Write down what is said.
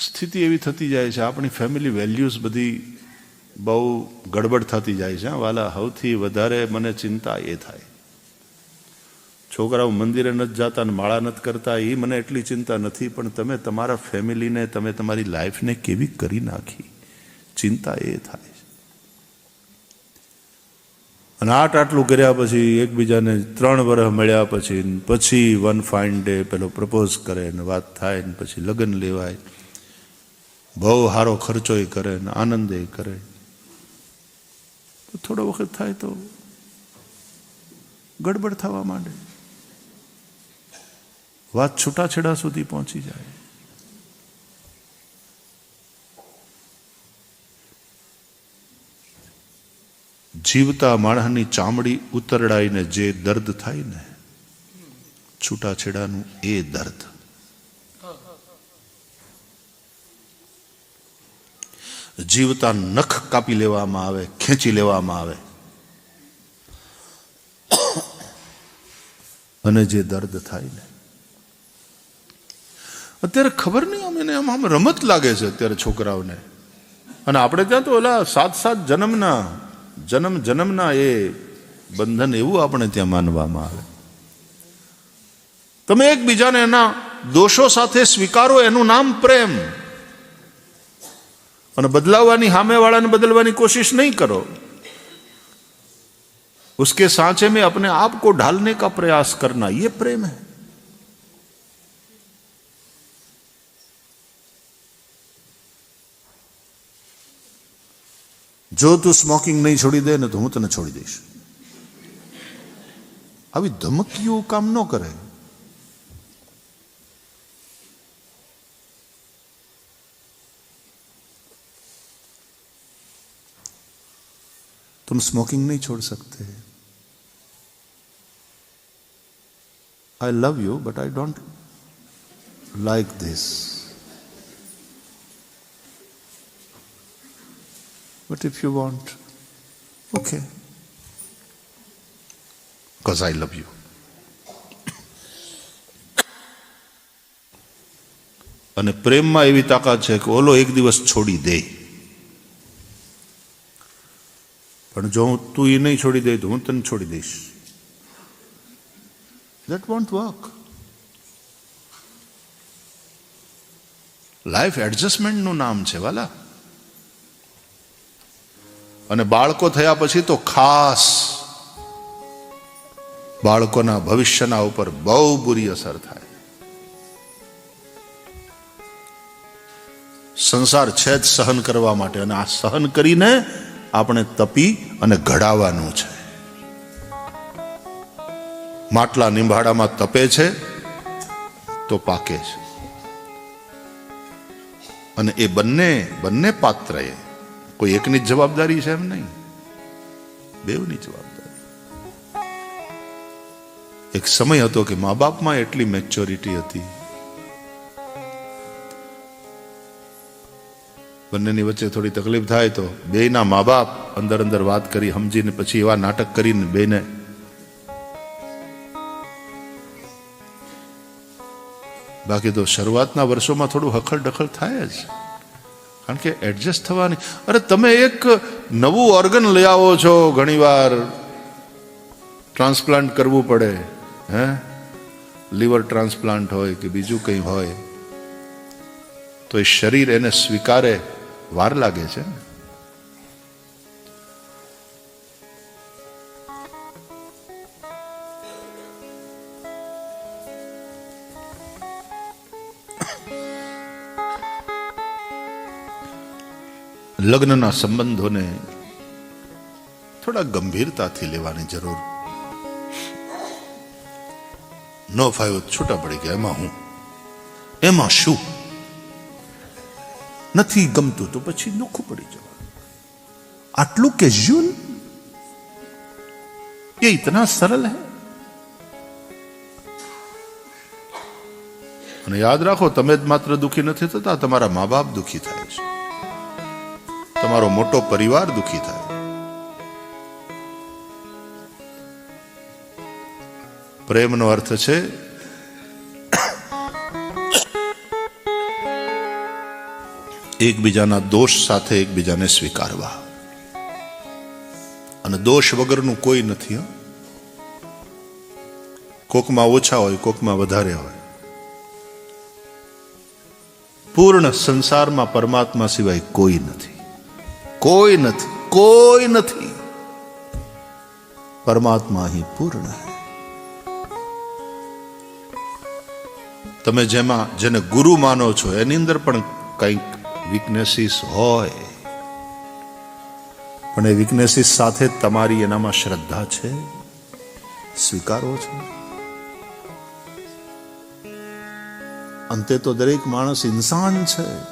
સ્થિતિ એવી થતી જાય છે, આપણી ફેમિલી વેલ્યુઝ બધી બહુ ગડબડ થતી જાય છે વાલા સૌથી વધારે મને ચિંતા એ થાય. છોકરાઓ મંદિરે નથી જતા અને માળા નથી કરતા એ મને એટલી ચિંતા નથી, પણ તમે તમારા ફેમિલીને, તમે તમારી લાઈફને કેવી કરી નાખી? ચિંતા એ થાય છે. અને આટ આટલું કર્યા પછી એકબીજાને ત્રણ વર્ષ મળ્યા પછી પછી વન ફાઇન ડે પેલો પ્રપોઝ કરે ને વાત થાય ને પછી લગ્ન લેવાય. બહુ સારો ખર્ચોય કરે ને આનંદે કરે. થોડો વખત થાય તો ગડબડ થવા માંડે. વાત છૂટાછેડા સુધી પહોંચી જાય. જીવતા માણસની ચામડી ઉતરડાઈને જે દર્દ થાય ને, છૂટાછેડાનું એ દર્દ. જીવતા નખ કાપી લેવામાં આવે, ખેંચી લેવામાં આવે. અને જે દર્દ થાય ને. અત્યારે ખબર નહીં આમ એને આમ આમ રમત લાગે છે અત્યારે છોકરાઓને. અને આપણે ત્યાં તો ઓલા સાત સાત જન્મના, જન્મ, જન્મના એ બંધન એવું આપણે ત્યાં માનવામાં આવે. તમે એકબીજાને એના દોષો સાથે સ્વીકારો, એનું નામ પ્રેમ. અને બદલાવવાની સામેવાળાને બદલવાની કોશિશ નહીં કરો उसके सांचे में अपने आप को ढालने का प्रयास करना ये प्रेम है જો તું સ્મોકિંગ નહીં છોડી દે ને તો હું તને છોડી દઈશ આવી ધમકીઓ કામ ન કરે तुम स्मोकिंग नहीं छोड़ सकते I love you but I don't like this but if you want okay because I love you અને પ્રેમમાં એવી તાકાત છે કે ઓલો એક દિવસ છોડી દે પણ જો તું એ નહીં છોડી દે તો હું તને છોડી દઈશ. દેટ વોન્ટ વર્ક લાઈફ એડજસ્ટમેન્ટનું નામ છે, વાલા. અને બાળકો થયા પછી તો ખાસ બાળકોના ભવિષ્યના ઉપર બહુ બુરી અસર થાય. સંસાર છે જ સહન કરવા માટે અને આ સહન કરીને આપણે તપી અને ઘડાવાનું છે. માટલા નિંભાડામાં તપે છે, તો પાકે છે. અને એ બંને બંને પાત્રએ કોઈ એકની જ જવાબદારી છે એમ નહીં. બેવની જવાબદારી. એક સમય હતો કે મા બાપમાં એટલી મેચ્યોરિટી હતી બંનેની વચ્ચે થોડી તકલીફ થાય તો બેયના મા બાપ અંદર અંદર વાત કરી, સમજીને પછી એવા નાટક કરીને બેને બાકી તો શરૂઆતના વર્ષોમાં થોડું હખડ ડખડ થાય જ. કારણ કે એડજસ્ટ થવાની. અરે તમે એક નવું ઓર્ગન લઈ આવો છો ઘણીવાર. ટ્રાન્સપ્લાન્ટ કરવું પડે, હે? લીવર ટ્રાન્સપ્લાન્ટ હોય કે બીજું કંઈ હોય. તો એ શરીર એને સ્વીકારે. વાર લાગે છે? લગ્નના સંબંધોને થોડા ગંભીરતાથી લેવાની જરૂર. ન ફાયો છૂટા પડી ગયા. એમાં હું? એમાં શું? નથી ગમતું તો પછી નોખું પડી જવા આટલું કેઝ્યુઅલ ये इतना सरल है અને યાદ રાખો તમે જ માત્ર દુખી નથી થતા તમારા મા બાપ દુખી થાય છે તમારો મોટો પરિવાર દુખી થાય પ્રેમનો અર્થ છે એકબીજાના દોષ સાથે એકબીજાને સ્વીકારવા. અને દોષ વગરનું કોઈ નથી કોકમાં ઓછા હોય, કોકમાં વધારે હોય. પૂર્ણ સંસારમાં પરમાત્મા સિવાય કોઈ નથી. કોઈ નથી કોઈ નથી. પરમાત્મા અહીં પૂર્ણ તમે જેમાં, જેને ગુરુ માનો છો, એની અંદર પણ કંઈક વીકનેસીસ હોય. પણ એ વીકનેસીસ સાથે તમારી એનામાં શ્રદ્ધા છે? સ્વીકારો છો? અંતે તો દરેક માણસ ઇન્સાન છે.